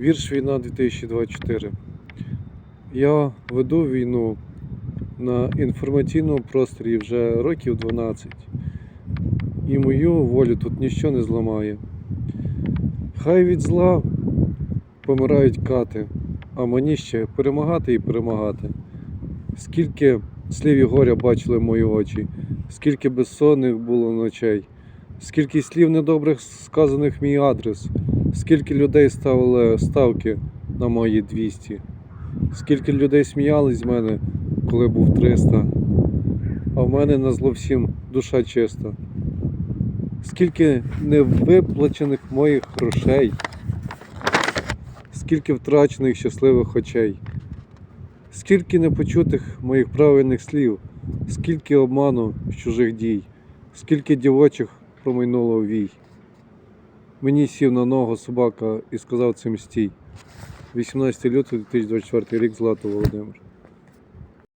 Вірш Війна 2024. Я веду війну на інформаційному просторі вже років 12. І мою волю тут ніщо не зламає. Хай від зла помирають кати, а мені ще перемагати і перемагати. Скільки слів і горя бачили мої очі, скільки безсонних було ночей, скільки слів недобрих сказаних мій адрес, скільки людей ставили ставки на мої 200, скільки людей сміялись з мене, коли був 300, а в мене на зло всім душа чиста. Скільки невиплачених моїх грошей, скільки втрачених щасливих очей, скільки непочутих моїх правильних слів, скільки обману чужих дій, скільки дівочих промайнуло вій. Мені сів на ногу собака і сказав цим стій. 18 лютого 2024 рік Злато Володимир.